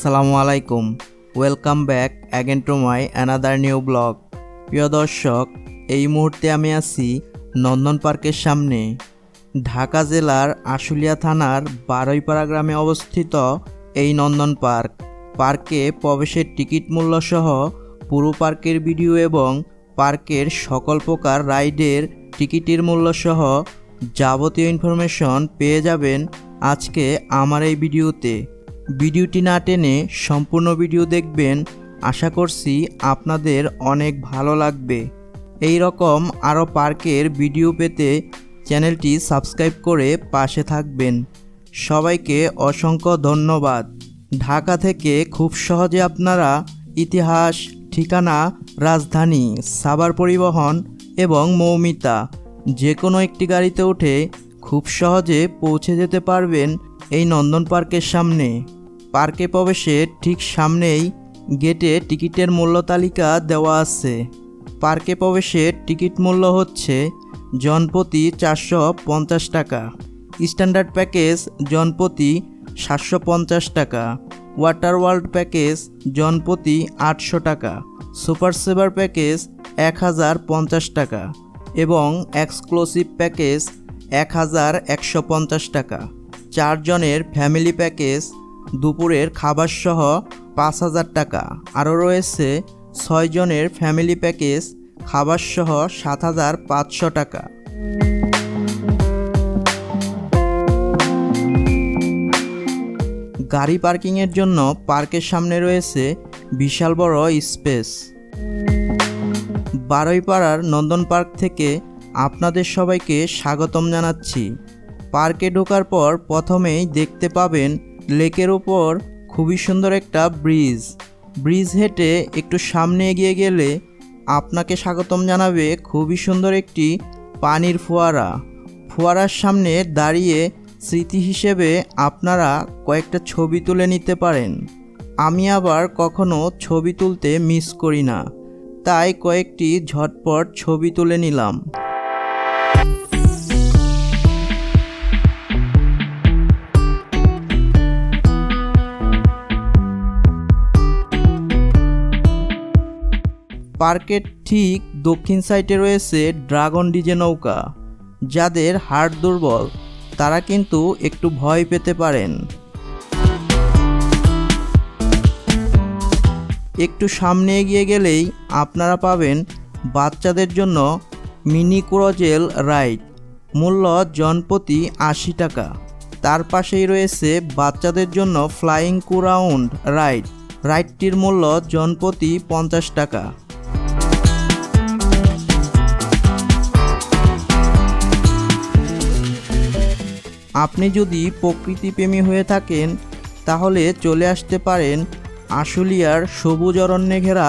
আসসালামু আলাইকুম। Welcome back again to my another new vlog প্রিয় দর্শক, এই মুহূর্তে আমি আছি নন্দন পার্কের সামনে। ঢাকা জেলার আশুলিয়া থানার বারৈপাড়া গ্রামে অবস্থিত এই নন্দন পার্ক। পার্কে প্রবেশের টিকিট মূল্য সহ পুরো পার্কের ভিডিও এবং পার্কের সকল প্রকার রাইডের টিকিটের মূল্য সহ যাবতীয় ইনফরমেশন পেয়ে যাবেন আজকে আমার এই ভিডিওতে। ভিডিওটি না টেনে সম্পূর্ণ ভিডিও দেখবেন। আশা করছি আপনাদের অনেক ভালো লাগবে। এই রকম আরও পার্কের ভিডিও পেতে চ্যানেলটি সাবস্ক্রাইব করে পাশে থাকবেন। সবাইকে অসংখ্য ধন্যবাদ। ঢাকা থেকে খুব সহজে আপনারা ইতিহাস, ঠিকানা, রাজধানী, সাভার পরিবহন এবং মৌমিতা যে কোনো একটি গাড়িতে উঠে খুব সহজে পৌঁছে যেতে পারবেন এই নন্দন পার্কের সামনে। পার্কে প্রবেশের ঠিক সামনেই গেটে টিকিটের মূল্য তালিকা দেওয়া আছে। পার্কে প্রবেশের টিকিট মূল্য হচ্ছে জনপ্রতি চারশো পঞ্চাশ টাকা। স্ট্যান্ডার্ড প্যাকেজ জনপ্রতি সাতশো পঞ্চাশ টাকা। ওয়াটার ওয়ার্ল্ড প্যাকেজ জনপ্রতি আটশো টাকা। সুপার সেভার প্যাকেজ এক হাজার পঞ্চাশ টাকা এবং এক্সক্লুসিভ প্যাকেজ এক হাজার একশো পঞ্চাশ টাকা। চারজনের ফ্যামিলি প্যাকেজ দুপুরের খাবার সহ পাঁচ হাজার টাকা। আরও রয়েছে ছয়জনের ফ্যামিলি প্যাকেজ খাবার সহ সাত হাজার পাঁচশো টাকা। গাড়ি পার্কিংয়ের জন্য পার্কের সামনে রয়েছে বিশাল বড় স্পেস। বারৈপাড়ার নন্দন পার্ক থেকে আপনাদের সবাইকে স্বাগতম জানাচ্ছি। পার্কে ঢোকার পর প্রথমেই দেখতে পাবেন লেকের ওপর খুবই সুন্দর একটা ব্রিজ। ব্রিজ হেঁটে একটু সামনে এগিয়ে গেলে আপনাকে স্বাগতম জানাবে খুবই সুন্দর একটি পানির ফোয়ারা। ফোয়ারার সামনে দাঁড়িয়ে স্মৃতি হিসেবে আপনারা কয়েকটা ছবি তুলে নিতে পারেন। আমি আবার কখনো ছবি তুলতে মিস করি না, তাই কয়েকটি ঝটপট ছবি তুলে নিলাম। পার্কের ঠিক দক্ষিণ সাইডে রয়েছে ড্রাগন ডিজে নৌকা, যাদের হাড় দুর্বল। তারা কিন্তু একটু ভয় পেতে পারেন। একটু সামনে এগিয়ে গেলেই আপনারা পাবেন বাচ্চাদের জন্য মিনি ক্রোজেল রাইড। মূল্য জনপ্রতি আশি টাকা। তার পাশেই রয়েছে বাচ্চাদের জন্য ফ্লাইং কুরাউন্ড রাইড। রাইডটির মূল্য জনপ্রতি পঞ্চাশ টাকা। আপনি যদি প্রকৃতিপ্রেমী হয়ে থাকেন, তাহলে চলে আসতে পারেন আশুলিয়ার সবুজ অরণ্যে ঘেরা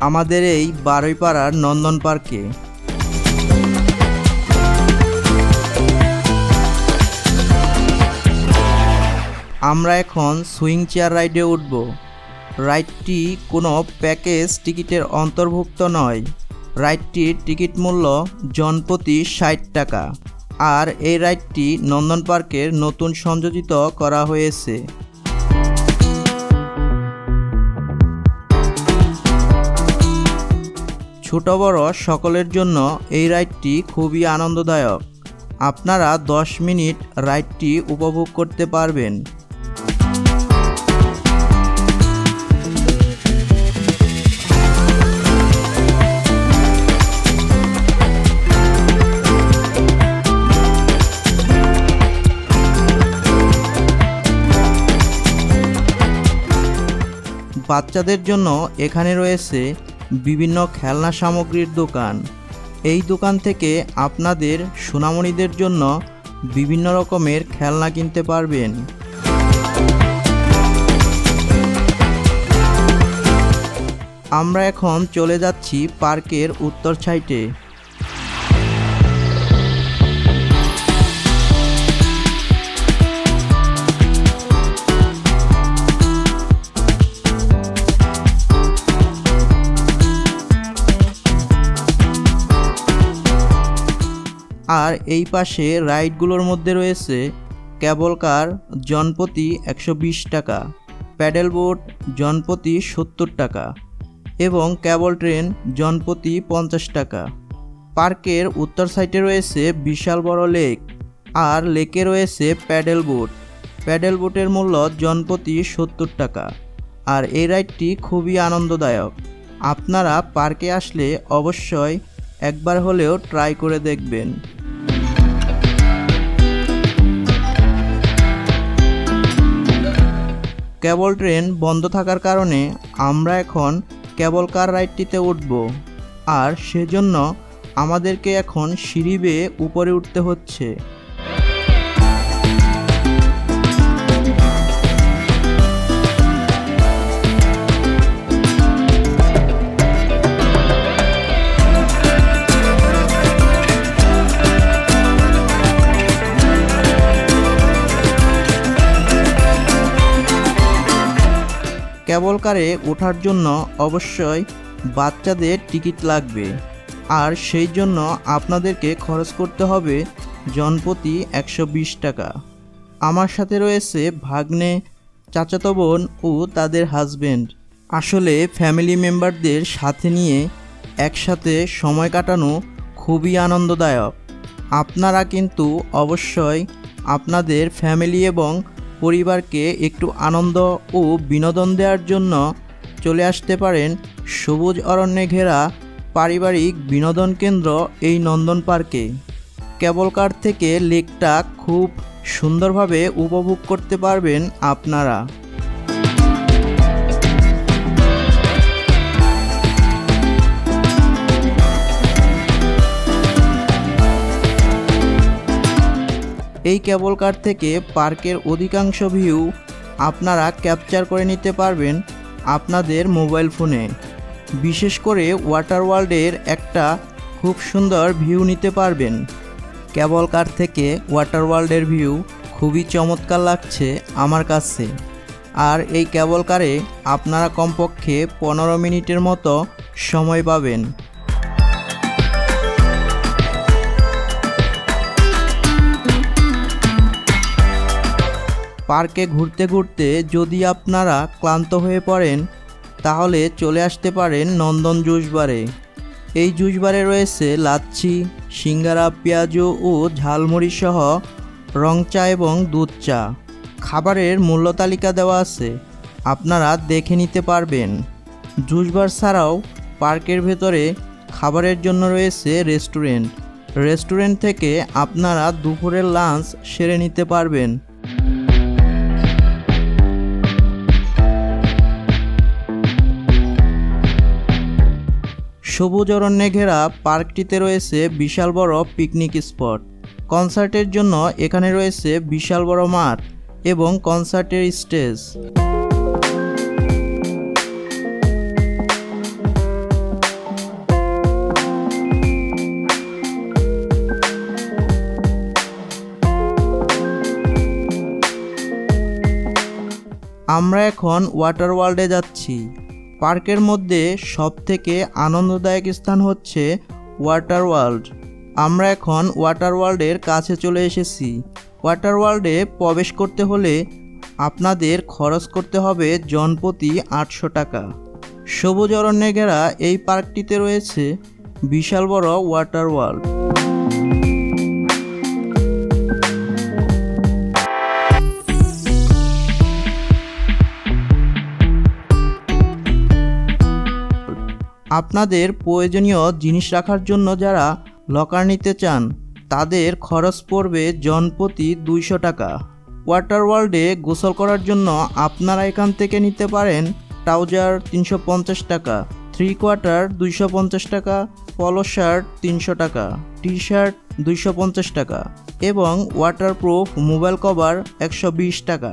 আমাদের এই বারৈপাড়ার নন্দন পার্কে। আমরা এখন সুইং চেয়ার রাইডে উঠব। রাইডটি কোনো প্যাকেজ টিকিটের অন্তর্ভুক্ত নয়। রাইডটির টিকিট মূল্য জনপ্রতি ষাট টাকা। আর এই রাইডটি নন্দন পার্কের নতুন সংযোজিত করা হয়েছে। ছোট বড় সকলের জন্য এই রাইডটি খুবই আনন্দদায়ক। আপনারা 10 মিনিট রাইডটি উপভোগ করতে পারবেন। বাচ্চাদের জন্য এখানে রয়েছে বিভিন্ন খেলনা সামগ্রীর দোকান। এই দোকান থেকে আপনাদের সোনামণিদের জন্য বিভিন্ন রকমের খেলনা কিনতে পারবেন। আমরা এখন চলে যাচ্ছি পার্কের উত্তর সাইডে। আর এই পাশে রাইডগুলোর মধ্যে রয়েছে ক্যাবল কার জনপ্রতি একশো টাকা, প্যাডেল বোট জনপ্রতি সত্তর টাকা এবং ক্যাবল ট্রেন জনপ্রতি পঞ্চাশ টাকা। পার্কের উত্তর সাইডে রয়েছে বিশাল বড় লেক আর লেকে রয়েছে প্যাডেল বোট। প্যাডেল বোটের মূল্য জনপ্রতি সত্তর টাকা আর এই রাইডটি খুবই আনন্দদায়ক। আপনারা পার্কে আসলে অবশ্যই একবার হলেও ট্রাই করে দেখবেন। কেবল ট্রেন বন্ধ থাকার কারণে আমরা এখন কেবল কার রাইডটিতে উঠব। আর সেজন্য আমাদেরকে এখন সিঁড়ি বেয়ে উপরে উঠতে হচ্ছে। কেবল কারে ওঠার জন্য অবশ্যই বাচ্চাদের টিকিট লাগবে। আর সেই জন্য আপনাদেরকে খরচ করতে হবে জনপ্রতি একশো বিশ টাকা। আমার সাথে রয়েছে ভাগ্নে, চাচাতো বোন ও তাদের হাজবেন্ড আসলে ফ্যামিলি মেম্বারদের সাথে নিয়ে একসাথে সময় কাটানো খুবই আনন্দদায়ক। আপনারা কিন্তু অবশ্যই আপনাদের ফ্যামিলি এবং পরিবারকে একটু আনন্দ ও বিনোদন দেওয়ার জন্য চলে আসতে পারেন সবুজ অরণ্যে ঘেরা পারিবারিক বিনোদন কেন্দ্র এই নন্দন পার্কে। কেবল কার থেকে লেকটা খুব সুন্দরভাবে উপভোগ করতে পারবেন আপনারা। এই কেবল কার থেকে পার্কের অধিকাংশ ভিউ আপনারা ক্যাপচার করে নিতে পারবেন আপনাদের মোবাইল ফোনে। বিশেষ করে ওয়াটার ওয়ার্ল্ডের একটা খুব সুন্দর ভিউ নিতে পারবেন। কেবল কার থেকে ওয়াটার ওয়ার্ল্ডের ভিউ খুবই চমৎকার লাগছে আমার কাছে। আর এই কেবল কারে আপনারা কমপক্ষে পনেরো মিনিটের মতো সময় পাবেন। পার্কে ঘুরতে ঘুরতে যদি আপনারা ক্লান্ত হয়ে পড়েন, তাহলে চলে আসতে পারেন নন্দন জুসবারে এই জুসবারে রয়েছে লাচ্ছি, সিঙ্গারা, পেঁয়াজু ও ঝালমুড়ি সহ রং চা এবং দুধ চা। খাবারের মূল্য তালিকা দেওয়া আছে। আপনারা দেখে নিতে পারবেন। জুসবার ছাড়াও পার্কের ভেতরে খাবারের জন্য রয়েছে রেস্টুরেন্ট। রেস্টুরেন্ট থেকে আপনারা দুপুরের লাঞ্চ সেরে নিতে পারবেন। সবুজ অরণ্যে ঘেরা পার্কটিতে রয়েছে বিশাল বড় পিকনিক স্পট। কনসার্টের জন্য এখানে রয়েছে বিশাল বড় মাঠ এবং কনসার্টের স্টেজ। আমরা এখন ওয়াটার ওয়ার্ল্ডে যাচ্ছি। পার্কের মধ্যে সবথেকে আনন্দদায়ক স্থান হচ্ছে ওয়াটার ওয়ার্ল্ড আমরা এখন ওয়াটার ওয়ার্ল্ডের কাছে চলে এসেছি। ওয়াটার ওয়ার্ল্ডে প্রবেশ করতে হলে আপনাদের খরচ করতে হবে জনপ্রতি আটশো টাকা। সবুজ অরণ্যে ঘেরা এই পার্কটিতে রয়েছে বিশাল বড় ওয়াটার ওয়ার্ল্ড আপনাদের প্রয়োজনীয় জিনিস রাখার জন্য যারা লকার নিতে চান, তাদের খরচ পড়বে জনপ্রতি দুইশো টাকা। ওয়াটার ওয়ার্ল্ডে গোসল করার জন্য আপনারা এখান থেকে নিতে পারেন ট্রাউজার তিনশো পঞ্চাশ টাকা থ্রি কোয়ার্টার দুইশো পঞ্চাশ টাকা পলো শার্ট তিনশো টাকা টি শার্ট দুইশো পঞ্চাশ টাকা এবং ওয়াটারপ্রুফ মোবাইল কভার একশো বিশ টাকা।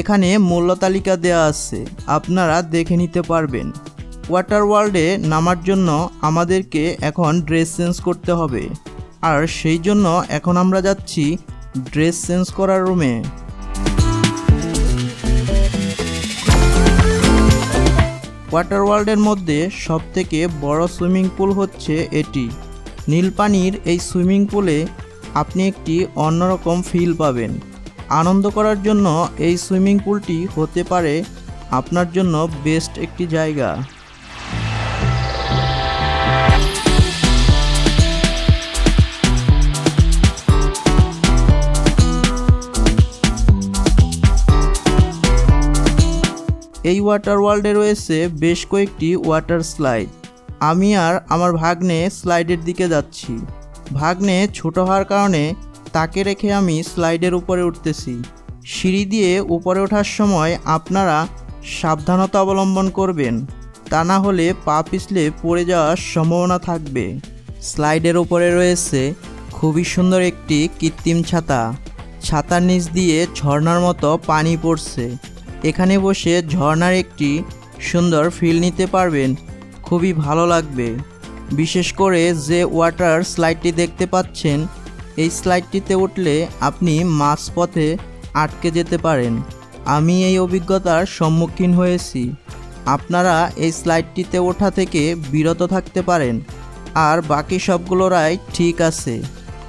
এখানে মূল্য তালিকা দেওয়া আছে, আপনারা দেখে নিতে পারবেন। ওয়াটার ওয়ার্ল্ডে নামার জন্য আমাদেরকে এখন ড্রেস চেঞ্জ করতে হবে। আর সেই জন্য এখন আমরা যাচ্ছি ড্রেস চেঞ্জ করার রুমে ওয়াটার ওয়ার্ল্ডের মধ্যে সবথেকে বড় সুইমিং পুল হচ্ছে এটি। নীল পানির এই সুইমিং পুলে আপনি একটি অন্যরকম ফিল পাবেন। আনন্দ করার জন্য এই সুইমিং পুলটি হতে পারে আপনার জন্য বেস্ট একটি জায়গা। এই ওয়াটার ওয়ার্ল্ডে রয়েছে বেশ কয়েকটি ওয়াটার স্লাইড আমি আর আমার ভাগ্নে স্লাইডের দিকে যাচ্ছি। ভাগ্নে ছোট হওয়ার কারণে তাকে রেখে আমি স্লাইডের উপরে উঠতেছি। সিঁড়ি দিয়ে উপরে ওঠার সময় আপনারা সাবধানতা অবলম্বন করবেন। তা না হলে পা পিছলে পড়ে যাওয়ার সম্ভাবনা থাকবে। স্লাইডের উপরে রয়েছে খুবই সুন্দর একটি কৃত্রিম ছাতা। ছাতার নিচ দিয়ে ঝর্ণার মতো পানি পড়ছে। এখানে বসে ঝর্নার একটি সুন্দর ফিল নিতে পারবেন। খুবই ভালো লাগবে। বিশেষ করে যে ওয়াটার স্লাইডটি দেখতে পাচ্ছেন, এই স্লাইডটিতে উঠলে আপনি মাঝপথে আটকে যেতে পারেন। আমি এই অভিজ্ঞতার সম্মুখীন হয়েছি। আপনারা এই স্লাইডটিতে ওঠা থেকে বিরত থাকতে পারেন। আর বাকি সবগুলো রাইড ঠিক আছে।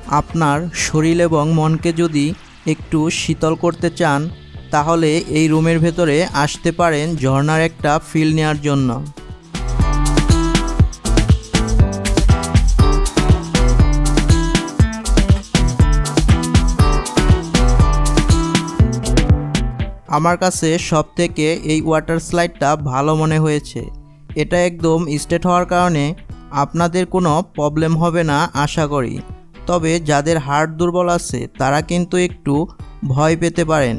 আপনার শরীর এবং মনকে যদি একটু শীতল করতে চান তাহলে এই রুমের ভেতরে আসতে পারেন ঝর্নার একটা ফিল নেওয়ার জন্য। আমার কাছে সব থেকে এই ওয়াটার স্লাইডটা ভালো মনে হয়েছে। এটা একদম স্টেট হওয়ার কারণে আপনাদের কোনো প্রবলেম হবে না, আশা করি। তবে যাদের হার্ট দুর্বল আছে, তারা কিন্তু একটু ভয় পেতে পারেন।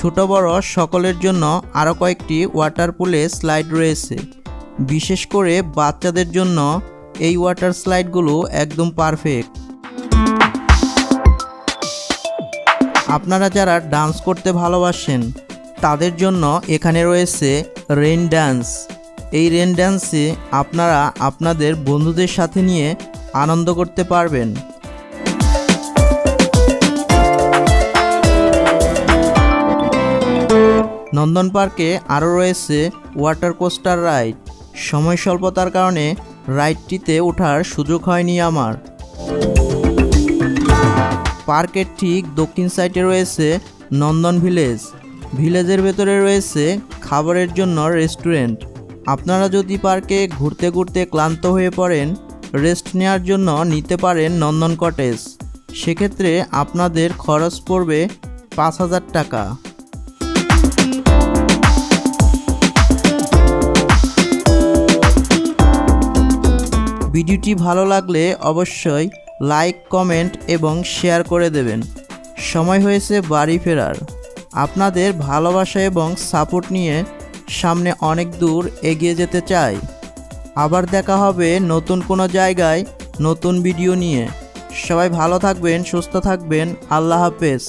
ছোট বড় সকলের জন্য আরও কয়েকটি ওয়াটার পুলে স্লাইড রয়েছে। বিশেষ করে বাচ্চাদের জন্য এই ওয়াটার স্লাইডগুলো একদম পারফেক্ট আপনারা যারা ডান্স করতে ভালোবাসেন, তাদের জন্য এখানে রয়েছে রেন ডান্স এই রেন ডান্সে আপনারা আপনাদের বন্ধুদের সাথে নিয়ে আনন্দ করতে পারবেন। নন্দন পার্কে আরও রয়েছে ওয়াটার কোস্টার রাইড। সময় স্বল্পতার কারণে রাইডটিতে ওঠার সুযোগ হয়নি আমার। পার্কের ঠিক দক্ষিণ সাইডে রয়েছে নন্দন ভিলেজ। ভিলেজের ভেতরে রয়েছে খাবারের জন্য রেস্টুরেন্ট। আপনারা যদি পার্কে ঘুরতে ঘুরতে ক্লান্ত হয়ে পড়েন, রেস্ট নেওয়ার জন্য নিতে পারেন নন্দন কটেজ। সেক্ষেত্রে আপনাদের খরচ পড়বে পাঁচ হাজার টাকা। ভিডিওটি ভালো লাগলে অবশ্যই লাইক, কমেন্ট এবং শেয়ার করে দেবেন। সময় হয়েছে বাড়ি ফেরার। আপনাদের ভালোবাসা এবং সাপোর্ট নিয়ে সামনে অনেক দূর এগিয়ে যেতে চাই। আবার দেখা হবে নতুন কোনো জায়গায় নতুন ভিডিও নিয়ে। সবাই ভালো থাকবেন, সুস্থ থাকবেন। আল্লাহ হাফেজ।